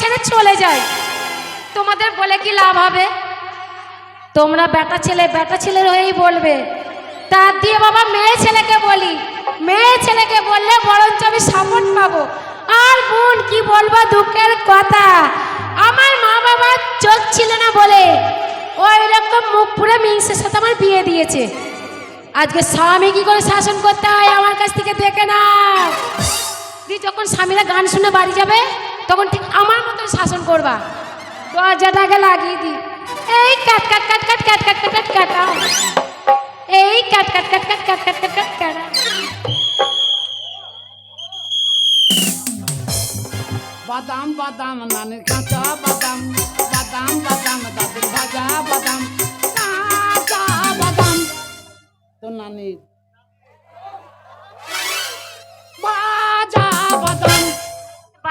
ছেড়ে চলে যায় তোমাদের বলে কি লাভ হবে? তোমরা বেটা ছেলে, বেটা ছেলের হয়েই বলবে। তার দিয়ে বাবা মেয়ে ছেলেকে বলি। মেয়ে ছেলেকে বললে বরঞ্চ আমি সাপোর্ট পাবো। আর বোন, কি বলব দুঃখের কথা? আমার মা বাবার চোখ ছিল না বলে ওই রকম মুখ পুরো মিংসের সাথে আমার বিয়ে দিয়েছে। আজকে স্বামী কি করে শাসন করতে হয় আমার কাছ থেকে দেখে না দি যখন স্বামীরা গান শুনে বাড়ি যাবে তখন ঠিক আমার মতন শাসন করবা দরজাটাকে লাগিয়ে দি এই কাট কাট কাট কাট কাট কাট কাট কাট কাটা এই কাট কাট কাট কাট কাট কাট কাট কাট কাটা বাদাম বাদাম নানের কাঁচা বাদাম বাদাম বাদাম দাদির ভাজা বাদাম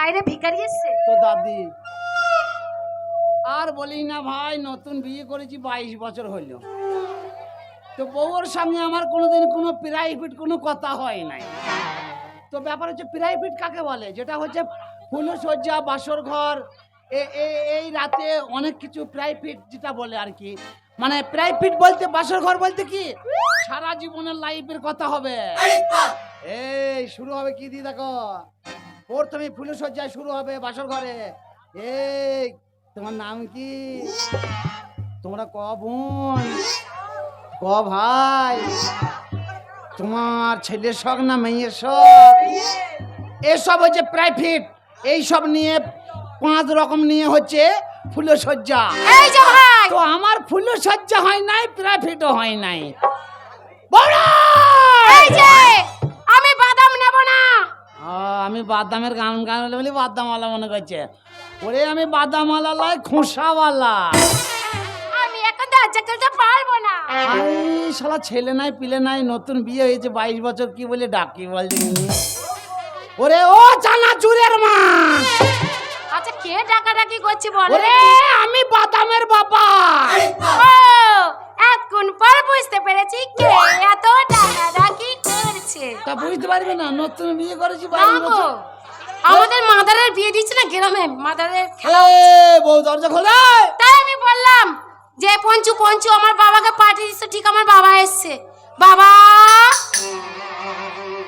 বাইরে ভিখারি এসছে? তো দাদি আর বলি না ভাই নতুন বিয়ে করেছি বাইশ বছর হইল তো বউর সঙ্গে আমার কোনোদিন কোনো প্রাইভেট কোনো কথা হয় নাই। তো ব্যাপার হচ্ছে প্রাইভেট কাকে বলে? যেটা হচ্ছে ফুলসজ্জা বাসর ঘর এই রাতে অনেক কিছু প্রাইভেট যেটা বলে আর কি। মানে প্রাইভেট বলতে বাসর ঘর বলতে কি? সারা জীবনের লাইফের কথা হবে। এই শুরু হবে কি দি দেখো? প্রথমে ফুলসজ্জায় শুরু হবে বাসর ঘরে। এই তোমার নাম কি? তোমরা ক বোন? ক ভাই? তোমার ছেলের শখ না মেয়ের শখ? এসব হচ্ছে প্রাইভেট এইসব নিয়ে পাঁচ রকম নিয়ে হচ্ছে ফুলসজ্জা তো আমার ফুলসজ্জা হয় নাই প্রাইভেটও হয় নাই। বড় আমি বাদামের গান গান বলে বাদামওয়ালা মনে করছে। ওরে আমি বাদামওয়ালা লাই খোসাওয়ালা। আমি এখন দরজা খুলতে পারব না। আই শালা ছেলে নাই পিলে নাই নতুন বিয়ে হয়েছে বাইশ বছর কি বলে ডাকি বল ওরে ও চানা চুরের মা। আচ্ছা কে ডাকাডাকি করছে বলো ওরে আমি বাদামের বাবা। ও এখন পর বুঝতে পেরেছি কে এত ডাকাডাকি করছে তা বুঝতে পারবে না নতুন বিয়ে করেছি আমাদের মাদারের বিয়ে দিচ্ছে না গ্রামে মাদারের এ, বউ দরজা খোলে তাই আমি বললাম যে পঞ্চু পঞ্চু আমার বাবাকে পাঠিয়ে দিচ্ছে ঠিক আমার বাবা এসছে বাবা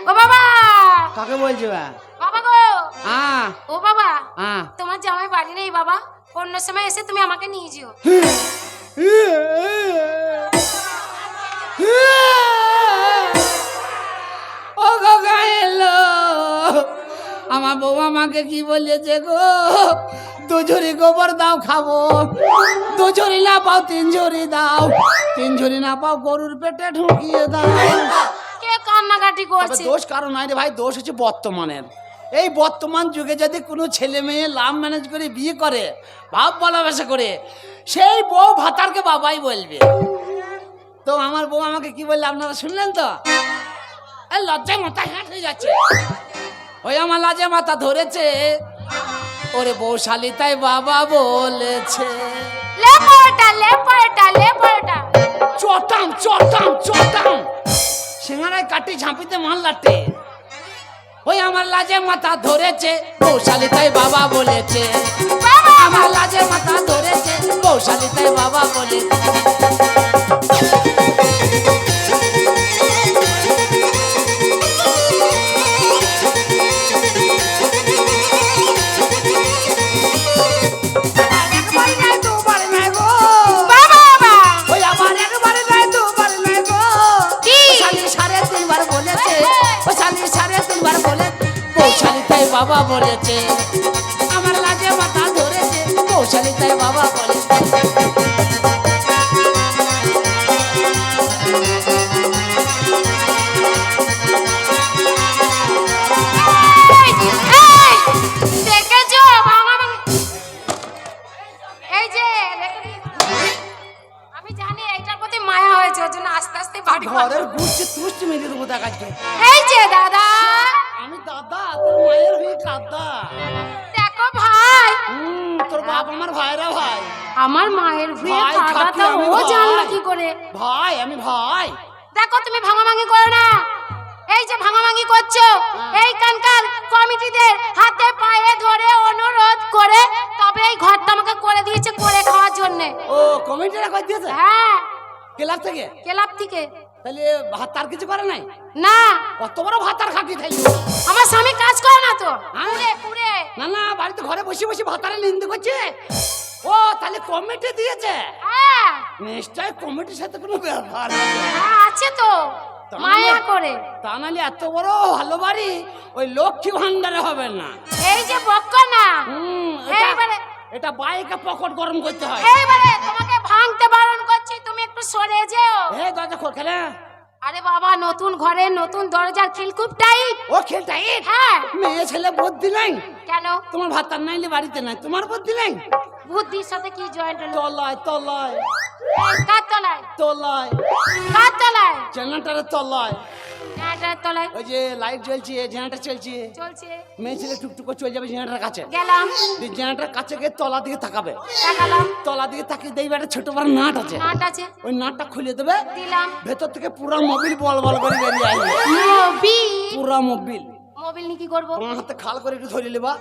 ও বাবা কাকে বলছে বাবা গো আ ও বাবা আ তোমার জামাই বাড়ি নেই বাবা অন্য সময় এসে তুমি আমাকে নিয়ে যেও আমার বউ আমাকে কি বলেছে গো? দু ঝুড়ি গোবর দাও খাব। দু ঝুড়ি না পাও তিন ঝুড়ি দাও। তিন ঝুড়ি না পাও গরুর পেটে ঢুকিয়ে দাও। কে কান্নাকাটি করছে? দোষ কারণ নাই রে ভাই দোষ হচ্ছে বর্তমানের। এই বর্তমান যুগে যদি কোনো ছেলে মেয়ে লাভ ম্যানেজ করে বিয়ে করে ভাব ভালোবাসা করে সেই বউ ভাতারকে বাবাই বলবে। তো আমার বউ আমাকে কি বললে আপনারা শুনলেন তো? লজ্জায় মাথা হ্যাঁ হয়ে যাচ্ছে। ওই আমার লাজে মাথা ধরেছে। ওরে বউ শালি তাই বাবা বলেছে। লে পরোটা লে পরোটা লে পরোটা চটাম চটাম চটাম। সিঙ্গারায় কাটি ঝাঁপিতে মাল লাটে। ওই আমার লাজে মাথা ধরেছে বৌশালী তাই বাবা বলেছে। আমার লাজে মাথা ধরেছে বৌশালী তাই বাবা বলেছে। বাবা বলেছে আমার লাগে মাথা ধরেছে। কৌশালী তাই বাবা ভাই। আমার মায়ের ভুঁয়ে থাকাটা ও জানলো কি করে? ভাই আমি ভাই। দেখো তুমি ভাঙাভাঙি করো না। এই যে ভাঙাভাঙি করছ হ্যাঁ। এই কানকাল কমিটিদের হাতে পায়ে ধরে অনুরোধ করে তবে এই ঘরটা আমাকে করে দিয়েছে করে খাওয়ার জন্য। ও কমিটিরা করে দিয়েছে? হ্যাঁ। ক্লাব থেকে? ক্লাব থেকে। তাহলে ভাত আর কিছু করে নাই? না। কত বড় ভাত আর খাকি খাই আমার স্বামী কাজ করে না তো? হ্যাঁ। পুরে পুরে না না বাড়িতে ঘরে বসে বসে ভাত আর নিন্দে করছে? ও তাহলে কমিটি দিয়েছে? হ্যাঁ। নিশ্চয় কমিটির সাথে কোনো ব্যাপার আছে। হ্যাঁ, আছে তো। মায়া করে। তা নাহলে এত বড় ভালো বাড়ি ওই লক্ষ্মী ভান্ডারে হবে না। এই যে বক্ক না এইবারে- এটা বাইকে পকেট গরম করতে হয়। এইবারে তোমাকে ভাঙতে বারণ করছি তুমি একটু সরে যেও। এ দরজা খোল খেলে আরে বাবা নতুন ঘরে নতুন দরজার খিল খুব টাইট। ও খেলটা ইট হ্যাঁ। মেয়ে ছেলে বুদ্ধি নাই? কেন? তোমার ভাতার নাইলে বাড়িতে নাই তোমার বুদ্ধি নাই? বুদ্ধির সাথে কি জয়েন্ট হলো? তলায় তলায়। কার তলায়? তলায়। কার তলায়? জেনারেটারের তলায়। এটার তলায়। ওই যে লাইট জ্বলছে জেনারেটার চলছে চলছে। মেয়ে ছেলে টুকটুক করে চলে যাবে জেনারেটার কাছে। গেলাম। জেনারেটার কাছে গিয়ে তলা দিকে তাকাবে। তাকালাম। তলা দিকে তাকিয়ে দেখবে একটা ছোট বড় নাট আছে। নাট আছে। ওই নাটটা খুলে দেবে। দিলাম। ভেতর থেকে পুরো মোবিল বল বল করে বেরিয়ে আসবে। মোবিল পুরো মোবিল মোবিল নিয়ে কি করব? হাতে খাল করে একটু ধরে নেবা।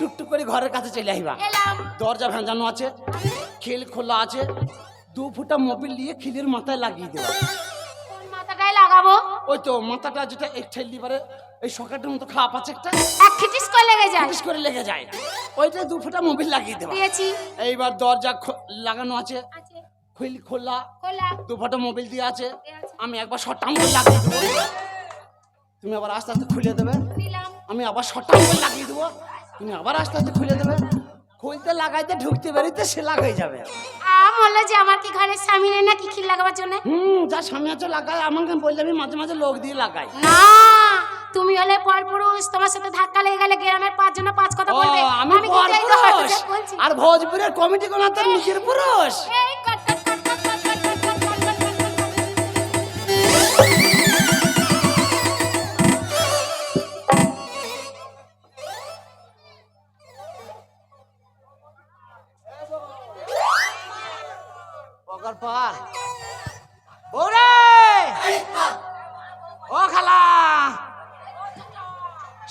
টুকটুক করে ঘরের কাছে চলে আসবা দরজা ভেজানো আছে খিল খোলা আছে দু ফুটা মোবিল নিয়ে খিলের মাথায় লাগিয়ে দেবা। কোন লাগাবো? ওই তো মাথাটা যেটা এক ঠেল দিবারে এই সকেটের মতো খাপ আছে একটা এক খিটিস করে লেগে যায়। ফিস করে লেগে যায়। ওইটা দু ফুটা মোবিল লাগিয়ে দেবা। দিয়েছি। এইবার দরজা লাগানো আছে খিল খোলা খোলা। দু ফুটা মোবিল দিয়ে আছে আমি একবার শটাং করে লাগিয়ে দেবো। তুমি আবার আস্তে আস্তে খুলে দেবে। আমি আবার শটাং করে লাগিয়ে দেবো। তুমি আবার আস্তে আস্তে খুলে দেবে? খুলতে লাগাইতে ঢুকতে বেরিতে সে লাগাই যাবে। আম যে আমার কি ঘরের স্বামী নেই না কি খিল লাগাবার জন্য? হুম যা সামনে আছে লাগাই আমাকে বললে আমি মাঝে মাঝে লোক দিয়ে লাগাই না তুমি হলে পর পুরুষ তোমার সাথে ধাক্কা লেগে গেলে গ্রামের পাঁচ জন পাঁচ কথা বলবে? আমি পরপুরুষ। আর ভোজপুরের কমিটি কোন তোর নিজের পুরুষ?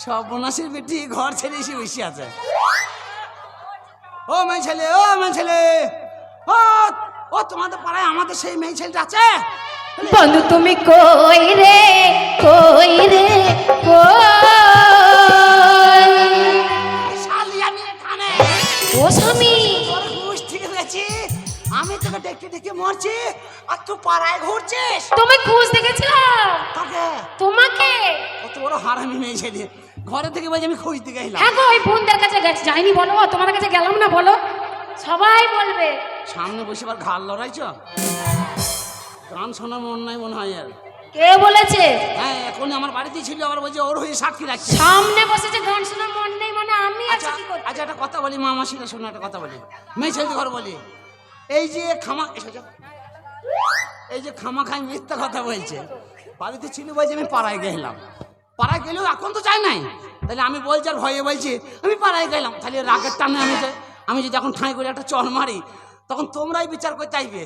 সর্বনাশের বেটি ঘর ছেড়ে এসে বসে আছে। ও মেয়ে ছেলে ও মেয়ে ছেলে ও ও তোমাদের পাড়ায় আমাদের সেই মেয়ে ছেলেটা আছে? বন্ধু তুমি কই রে? কই রে? কই? শালি আমি এখানে। ও স্বামী। ঠিক গেছি আমি তোকে মরছি আর তুই পাড়ায় ঘুরছিস? তুমি খুঁজ দেখেছিলাম। কাকে? তোমাকে। কত বড় হারামি মেয়ে ছেলে। ঘরে থেকে বলছি আমি খুঁজতে গেলাম হ্যাঁ গো ওই বোনদের কাছে গেছে। যাইনি বলো তোমার কাছে গেলাম না বলো? সবাই বলবে। সামনে বসে আবার ঘাল লড়াইছ? গান শোনার মন নাই মনে হয় আর। কে বলেছে? হ্যাঁ এখন আমার বাড়িতেই ছিল আবার বলছে ওর হয়ে সাক্ষী রাখছে। সামনে বসেছে গান শোনার মন নেই মানে আমি আচ্ছা আছি কি করতে আচ্ছা একটা কথা বলি মামা শিলে শোনো একটা কথা বলি। মেয়ে ছেলে ঘর বলি। এই যে খামা এসো যাও। এই যে খামা খাই মিথ্যা কথা বলছে। বাড়িতে ছিল বলছে আমি পাড়ায় গেলাম। পাড়ায় গেলেও এখন তো চাই নাই। তাহলে আমি বলছি আর ভয়ে বলছি আমি পাড়ায় গেলাম তাহলে রাগের টানে আমি যে আমি যদি এখন ঠাঁই করে একটা চল মারি তখন তোমরাই বিচার করতে চাইবে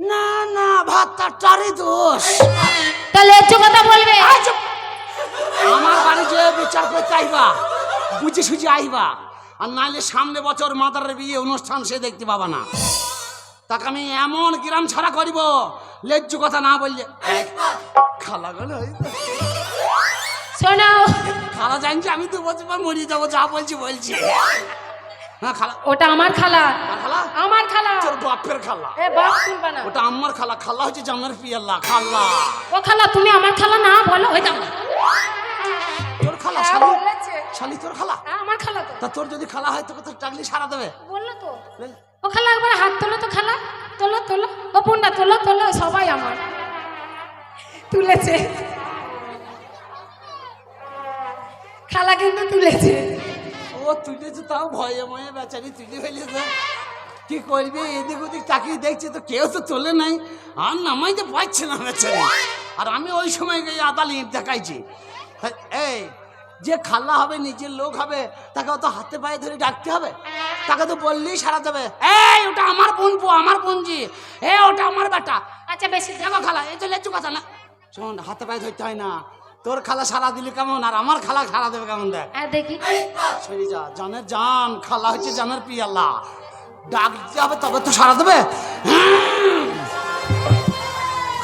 না না ভাত তার টারে দোষ। তাহলে একটু কথা বলবে? আমার বাড়ি যে বিচার করতে আইবা বুঝে সুঝে আইবা আর নাইলে সামনে বছর মাদারের বিয়ে অনুষ্ঠান সে দেখতে পাবা না। তাকে আমি এমন গ্রাম ছাড়া করিব লেজ্জু কথা না বললে খালা গেল শোনো। খালা জানছি আমি তো বছর পর মরিয়ে যাব যা বলছি বলছি। হ্যাঁ খালা। ওটা আমার খালা। খালা? আমার খালা। তোর বাপের খালা। এ বাপ তুলবা না। ওটা আমার খালা। খালা হচ্ছে জামার পিয়াল্লা খালা। ও খালা তুমি আমার খালা না বলো। ওই দাও। তোর খালা হ্যাঁ, শালি? শালি তোর খালা? হ্যাঁ, আমার খালা তো। তা তোর যদি খালা হয় তোকে তো টাকলি সারা দেবে। বলল তো। ও খালা একবার হাত তোলো তো খালা। তোলো তোলো। ও বোনটা তোলো তোলো সবাই আমার। তুলেছে। খালা কিন্তু তুলেছে। ও তুলেছে তাও ভয়ে ময়ে বেচারি তুলে ফেলেছে কি করবি? এদিক ওদিক তাকিয়ে দেখছে তো কেউ তো তোলে নাই। আর নামাইতে পারছে না বেচারি। আর আমি ওই সময় গিয়ে আদালি দেখাইছি। হ্যাঁ, এই যে খাল্লা হবে নিজের লোক হবে তাকে তো হাতে পায়ে ধরে ডাকতে হবে? তাকে তো বললেই সারা দেবে। এই ওটা আমার বোন পো আমার বোনজি এ ওটা আমার বেটা। আচ্ছা বেশি দেখো খালা এই তো লেচু কথা না। শোন হাতে পায়ে ধরতে হয় না। তোর খালা সারা দিলে কেমন? আর আমার খালা সারা দেবে কেমন দেখ? হ্যাঁ দেখি। সরি যা। জানের জান খালা হচ্ছে জানের পিয়ালা। ডাক হবে তবে তো সারা দেবে।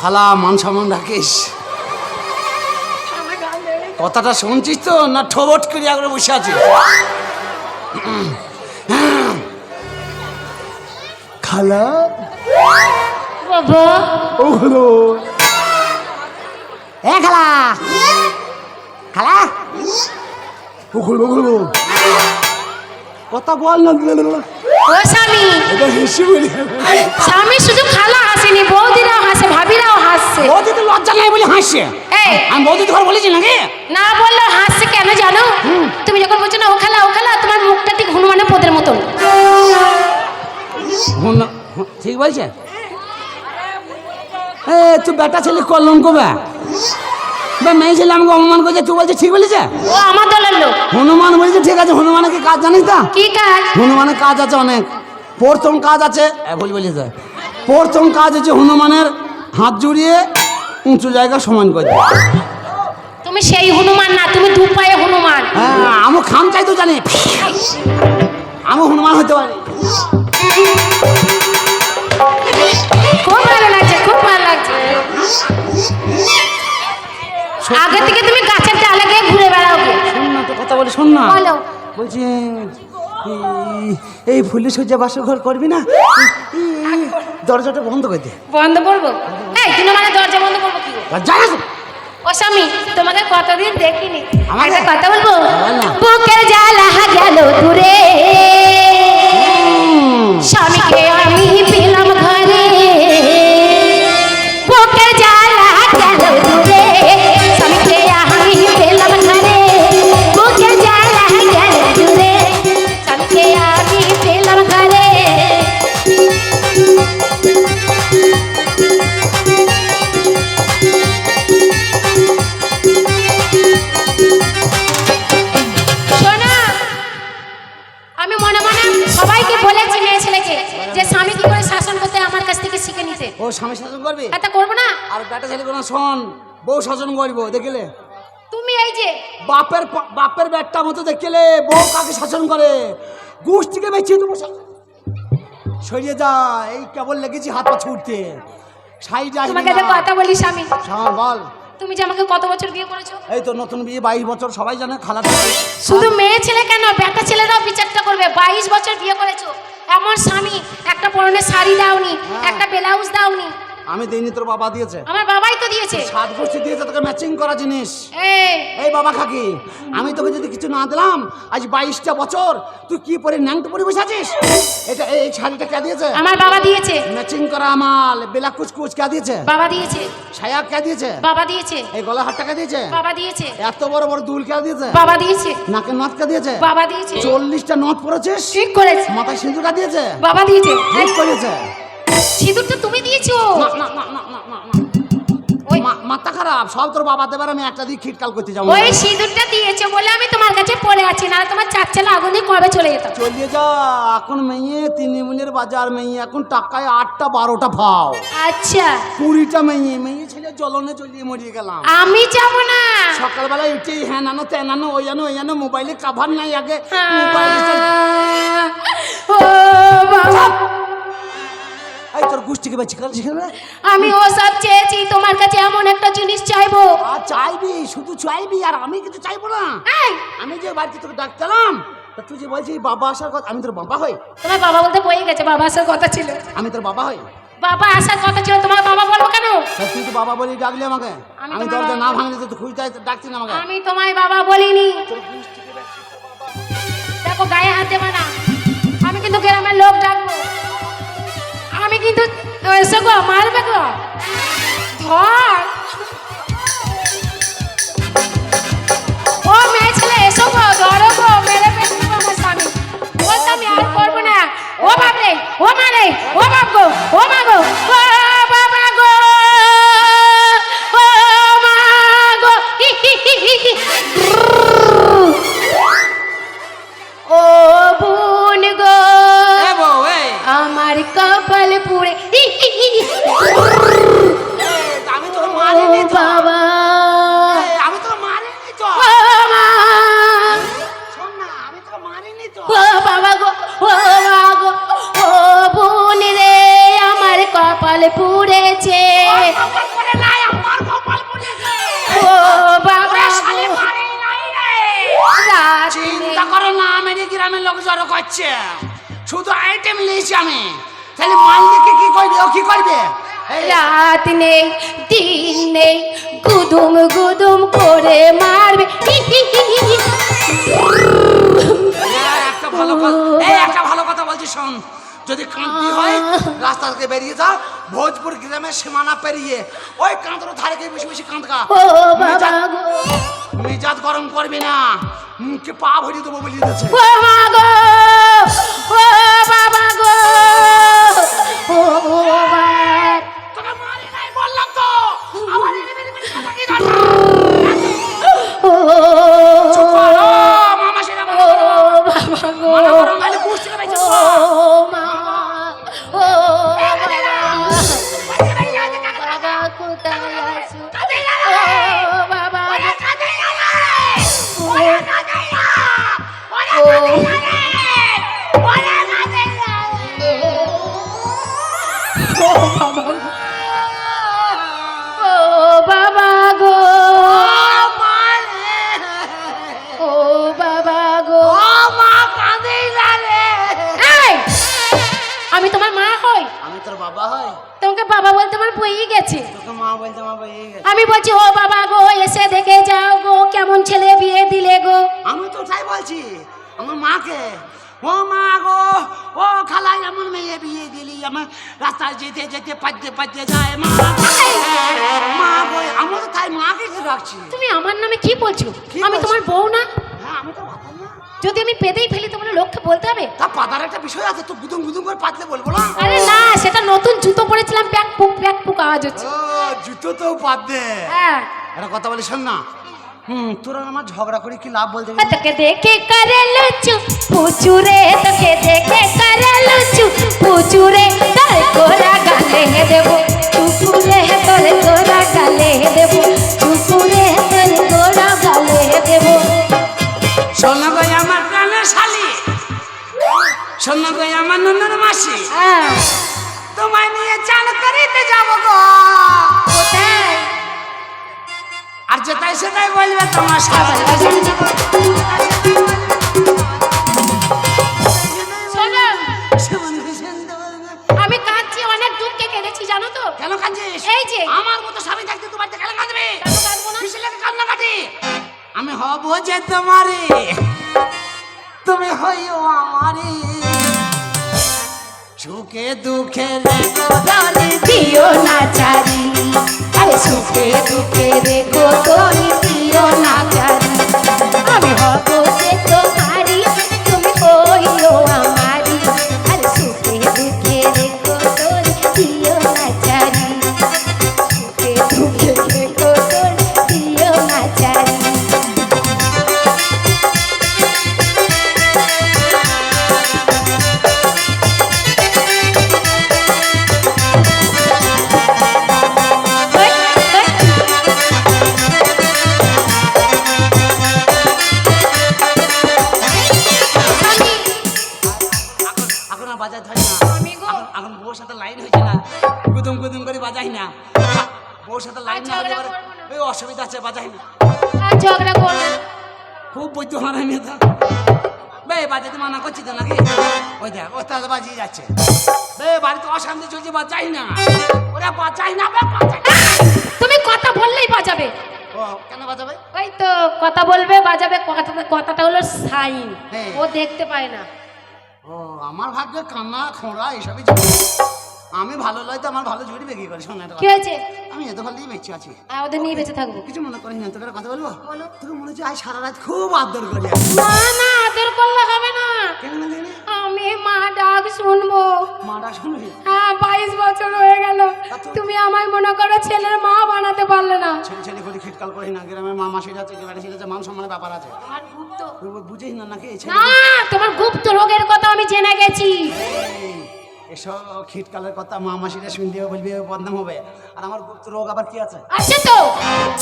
খালা মান সম্মান রাখিস। কথাটা শুনছিস তো না ঠোবট করে একবার বসে আছিস? খালা? বাবা। ও হলো। এ খালা। খালা? হলো হলো কথা বল না ও স্বামী। এটা হেসে বলি। স্বামী শুধু খালা হাসেনি বৌদিরাও হাসে ভাবিরাও হাসছে। বৌদি তো লজ্জা নেই বলে হাসছে। এই আমি বৌদি ঘর বলেছি নাকি? না বললেও হাসছে কেন জানো? তুমি যখন বলছো না ও খালা ও খালা তোমার মুখটা ঠিক হনুমানের পোদের মতন। ঠিক বলছে? এ তুই বেটা ছেলে কলঙ্ক বে। বে মেয়ে ছেলে আমাকে অপমান করছে তুই বলছিস ঠিক বলেছে? ও আমার দলের লোক। হনুমান বলেছে ঠিক আছে হনুমানের কি কাজ জানিস তা কি কাজ? হনুমানের কাজ আছে অনেক। প্রথম কাজ আছে এ, ভুল বলেছে। প্রথম কাজ হচ্ছে হনুমানের হাত জুড়িয়ে উঁচু জায়গা সমান করে তুমি সেই হনুমান না তুমি দু পায়ে হনুমান। হ্যাঁ আমি খাম চাই তো জানি। আমি হনুমান হতে পারি। খুব ভালো লাগছে খুব ভালো লাগছে। আগে থেকে তুমি গাছের ডালে গিয়ে ঘুরে বেড়াও। শোন না তো কথা বলি শোন না। বলো। বলছি এই- ফুলি সজ্জা বাসর ঘর করবি না? দরজাটা বন্ধ করে দে। বন্ধ করব? এই তুমি মানে দরজা বন্ধ করব কি ও স্বামী তোমাকে কতদিন দেখিনি? একটা কথা বলব। বুকের জ্বালা শাসন করব দেখলে? তুমি এই যে বাপের বাপের ব্যাটটা মতো দেখলে বউ কাকে শাসন করে? গোষ্ঠীকে বেঁচিয়ে দেবো। সরিয়ে যা এই কেবল লেগেছি হাত পা ছুটতে সাইড তোমাকে একটা কথা বলি স্বামী। হ্যাঁ বল। তুমি যে আমাকে কত বছর বিয়ে করেছ? এই তো নতুন বিয়ে বাইশ বছর সবাই জানে খালাটা শুধু মেয়ে ছেলে কেন? বেটা ছেলেরাও বিচারটা করবে। বাইশ বছর বিয়ে করেছ। এমন স্বামী একটা পরনে শাড়ি দাওনি একটা ব্লাউজ দাওনি। আমি দিইনি তোর বাবা দিয়েছে। আমার বাবাই তো দিয়েছে। সাত গোষ্ঠী দিয়েছে তোকে ম্যাচিং করা জিনিস। এই। এই বাবা খাকি আমি তোকে যদি কিছু না দিলাম আজ বাইশটা বছর তুই কি পরে ন্যাংটো পরে বসে আছিস? এটা এই শাড়িটা কে দিয়েছে? আমার বাবা দিয়েছে। ম্যাচিং করা মাল বেলা কুচকুচ কে দিয়েছে? বাবা দিয়েছে। ছায়া কে দিয়েছে? বাবা দিয়েছে। এই গলা হাটটা কে দিয়েছে? বাবা দিয়েছে। এত বড় বড় দুল কে দিয়েছে? বাবা দিয়েছে। নাকের নথ কে দিয়েছে? বাবা দিয়েছে। চল্লিশটা নথ পড়েছিস ঠিক করেছে। মাথায় সিঁদুর কে দিয়েছে? বাবা দিয়েছে। ঠিক করেছে। সিঁদুরটা তুমি দিয়েছ? ওই মা- মাথা খারাপ সব তোর বাবা দেবার আমি একটা খিটকাল করতে যাব। ওই সিঁদুরটা দিয়েছ বলে আমি তোমার কাছে পড়ে আছি না তোমার চার চালা আগুন দিয়ে কবে চলে যা এখন মেয়ে বাজার মেয়ে এখন টাকায় আটটা বারোটা ভাও। আচ্ছা। কুড়িটা মেয়ে মেয়ে ছেলে চলিয়ে মরিয়ে গেলাম। আমি যাব না। সকালবেলা উঠে হ্যাঁ নানো তে নানো ওই জানো ওই জানো মোবাইলে কাভার নাই আগে। হ্যাঁ। মোবাইল ও বাবা। এই তোর গোষ্ঠীকে গেল শিখবে আমি ও সব চেয়েছি তোমার কাছে এমন একটা জিনিস চাইব। আর চাইবি শুধু চাইবি আর আমি কিছু চাইব না। আমি যে বাড়িতে তোকে ডাকতাম তা তুই যে বলছিস বাবা আসার কথা আমি তোর বাবা হই? তোমার বাবা বলতে বয়ে গেছে বাবা আসার কথা ছিল। আমি তোর বাবা হই? বাবা আসার কথা ছিল তোমার বাবা বলব কেন? তুই তো বাবা বলি ডাকলি আমাকে। আমি দরজা না ভাঙলে তো খুঁজতে ডাকছি না আমাকে। আমি তোমায় বাবা বলিনি। দেখো গায়ে হাত দেবে না। আমি কিন্তু গ্রামের লোক ডাকবো। কিন্তু এসে গো মারবে গো। ধর। ও মেয়ে ছেলে, এসো গো, ধরো গো, মেরে ফেলব আমার স্বামী। বলতে আর করব না। ও বাপ রে ও মা রে, ও বাপ গো, ও মা গো। চিন্তা করো না আমাদের গ্রামের লোক জড়ো করছে। শুধু আইটেম নিয়েছি আমি। তাহলে মালিককে কি করবে? ও কি করবে? রাত নেই দিন নেই গুদুম গুদুম করে মারবে। একটা ভালো একটা ভালো কথা বলছি শোন। যদি কান্তি হয় রাস্তা থেকে বেরিয়ে যা ভোজপুর গ্রামের সীমানা পেরিয়ে ওই কাঁদর ধারে গিয়ে বেশি বেশি কাঁদকা মেজাজ গরম করবি না। মুখে পা ভরিয়ে দেবো বলে দিতেছে বলতে আমার বইই গেছে? মা বলতে গেছে। আমি বলছি ও বাবা গো এসে দেখে যাও গো কেমন ছেলে বিয়ে দিলে গো। আমি তো তাই বলছি আমার মাকে ও মা গো ও খালা এমন মেয়ে বিয়ে দিলি আমার রাস্তায় যেতে যেতে পাইতে পাইতে যায় মা মা গো আমি তো তাই মাকে কি রাখছি? তুমি আমার নামে কি বলছো? আমি তোমার বউ না? যদি আমি পেতেই ফেলি তোমার লোককে বলতে হবে? তা পাতার একটা বিষয় আছে তো গুদুম গুদুম করে পাতলে বলব না? আরে না সেটা নতুন জুতো পরেছিলাম প্যাক পুক প্যাক পুক আওয়াজ হচ্ছে। ও জুতো তো পাত দে। হ্যাঁ। একটা কথা বলি শোন না। হুম তোরা আমার ঝগড়া করে কি লাভ বলতে তোকে দেখে করে লুচু পুচুরে তোকে দেখে করে লুচু। তুমি হইও আমারে। সুখে দুঃখে রেখো ডালি দিও না চারি। সুখে দুঃখে রেখো তোরি দিও না চারি। বউর সাথে লাইন না ঝগড়া পরে না। ওই অসুবিধা আছে বাজাই না। ঝগড়া করব না। খুব বৈদ্য হারাই মেয়ে তো। বে বাজাতে মানা করছি তো নাকি? ওই দেখ ও তাহলে বাজিয়ে যাচ্ছে। বে বাড়িতে অশান্তি চলছে বাজাই না। ওরা বাজাই না বে বাজাই তুমি কথা বললেই বাজাবে। ও কেন বাজাবে? ওই তো কথা বলবে বাজাবে কথাটা কথাটা হলো সাইন। হ্যাঁ। ও দেখতে পায় না। ও আমার ভাগ্যে কান্না খোঁড়া এসবই চলে। আমি ভালো লয় তো আমার ভালো জুড়ি বেরিয়ে করে শোনা কি হয়েছে? আমি এত ভালো বেঁচে আছি। আর ওদের নিয়ে বেঁচে থাকব। কিছু মনে করিস না তোকে কথা বলব? বলো। তোকে মনে হচ্ছে আজ সারা রাত খুব আদর করি না না আদর করলে হবে না। কেন না জানি? আমি মা ডাক শুনব। মাটা শুনবি? হ্যাঁ বাইশ বছর হয়ে গেল। তুমি আমায় মনে করো ছেলের মা বানাতে পারলে না। ছেলে ছেলে করে খিটকাল করি না গ্রামের মা মাসি আছে গ্রামের ছেলে আছে মান সম্মানের ব্যাপার আছে। আমার গুপ্ত। বুঝিস না নাকি? ছেলে না তোমার গুপ্ত রোগের কথা আমি জেনে গেছি। এসব খিটকালের কথা মা মাসিরা শুনতে বলবি বদনাম হবে। আর আমার গুপ্ত রোগ আবার কি আছে? আছে তো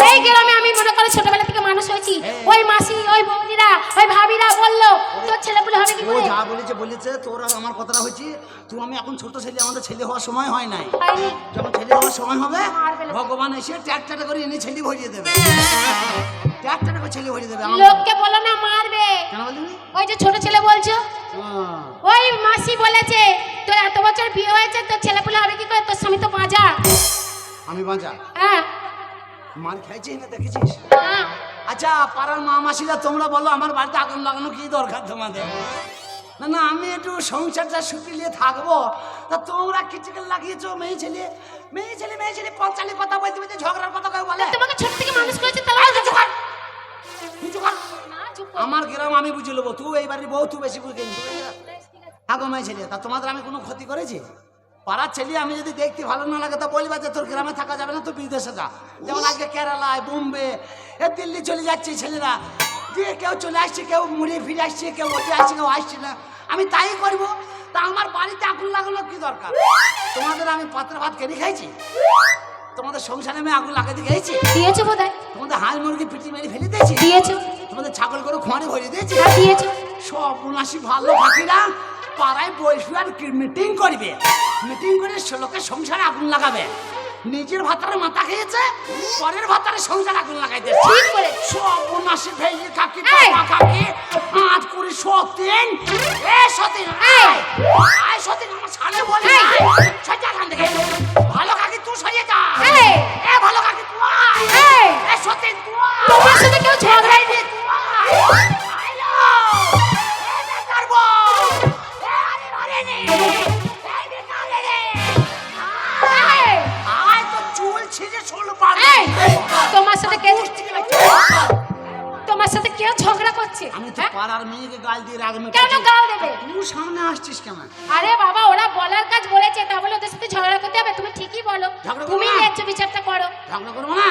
এই গ্রামে আমি মনে করো ছোটবেলা থেকে মানুষ হয়েছি হ্যাঁ। ওই মাসি ওই বৌদিরা ওই ভাবিরা বলল তোর ছেলেপুলে হবে কি ও করে? যা বলেছে বলেছে তোর আর আমার কথাটা হয়েছে তুই আমি এখন ছোট ছেলে আমাদের ছেলে হওয়ার সময় হয় নাই। যখন ছেলে হওয়ার সময় হবে ভগবান এসে ট্র্যাক্টারে করে এনে ছেলে ভরিয়ে দেবে। ট্র্যাক্টারে করে ছেলে ভরিয়ে দেবে লোককে বলো না মারবে। কেন বললি ওই যে ছোট ছেলে বলছো? হ্যাঁ। ওই মাসি বলেছে তোর এত বছর বিয়ে হয়েছে তোর ছেলেপুলে হবে কি করে? তোর স্বামী তো বাজা। আমি বাঁচা হ্যাঁ। মার খাইছিস না দেখেছিস? হ্যাঁ। আচ্ছা পাড়ার মা মাসিরা তোমরা বলো আমার বাড়িতে আগুন লাগানো কি দরকার তোমাদের? না না আমি একটু সংসারটা নিয়ে থাকব। তা তোমরা কিচকেল লাগিয়েছো মেয়ে ছেলে? মেয়ে ছেলে মেয়ে ছেলে পঞ্চালি কথা বলতে বলতে ঝগড়ার কথা কেউ বলে? তোমাকে ছোট থেকে মানুষ করেছে তাহলে আমার গ্রাম আমি বুঝে নেব তুই এই বাড়ির বউ তুই বেশি বুঝে নিবি। আগো ছেলে তা তোমাদের আমি কোনো ক্ষতি করেছি? পাড়ার ছেলে আমি যদি দেখতে ভালো না লাগে তা বলবা যে তোর গ্রামে থাকা যাবে না তুই বিদেশে যা। যেমন আজকে কেরালায় বোম্বে এ দিল্লি চলে যাচ্ছে ছেলেরা। দিয়ে কেউ চলে আসছে কেউ মুড়ে ফিরে আসছে কেউ ওঠে আসছে কেউ আসছে না। আমি তাই করব। তা আমার বাড়িতে আগুন লাগানো কি দরকার? তোমাদের আমি পাত্র ভাত কেটে খাইছি? তোমাদের সংসারে আমি আগুন লাগাতে গেছি? দিয়েছ বোধহয়? তোমাদের হাঁস মুরগি পিটি মেরে ফেলে দিয়েছি? দিয়েছ। তোমাদের ছাগল গরু খোঁয়ারে ভরে দিয়েছি? হ্যাঁ দিয়েছ। সব উনাশি ভালো পাখিরা পাড়ায় বসবে আর মিটিং করবে। মিটিং করে লোকে সংসারে আগুন লাগাবে। নিজের ভাতারে মাথা খেয়েছে পরের ভাতারে সংসার আগুন লাগাই দিয়েছে। ঠিক করে। সব উনাশি ভেঙে কাকি! বাবা কাকি আট কুড়ি সতীন এ সতীন! আয়। সতীন আমার সামনে বলি থেকে ভালো কাকি। তুই সরিয়ে যা এই! এ ভালো কাকি তুই আয় এই! সতীন তুই আয় তোমার সাথে কেউ ঝগড়াই নেই তুই আয়। কেউ ঝগড়া করছে আমি তো হ্যাঁ? পাড়ার মেয়েকে গাল দিয়ে রাগ কেন মেটাচ্ছি। গাল দেবে তুই সামনে আসছিস কেমন আরে বাবা ওরা বলার কাজ বলেছে তা বলে ওদের সাথে ঝগড়া করতে হবে তুমি ঠিকই বলো তুমি। ন্যায্য বিচারটা করো ঝগড়া করব না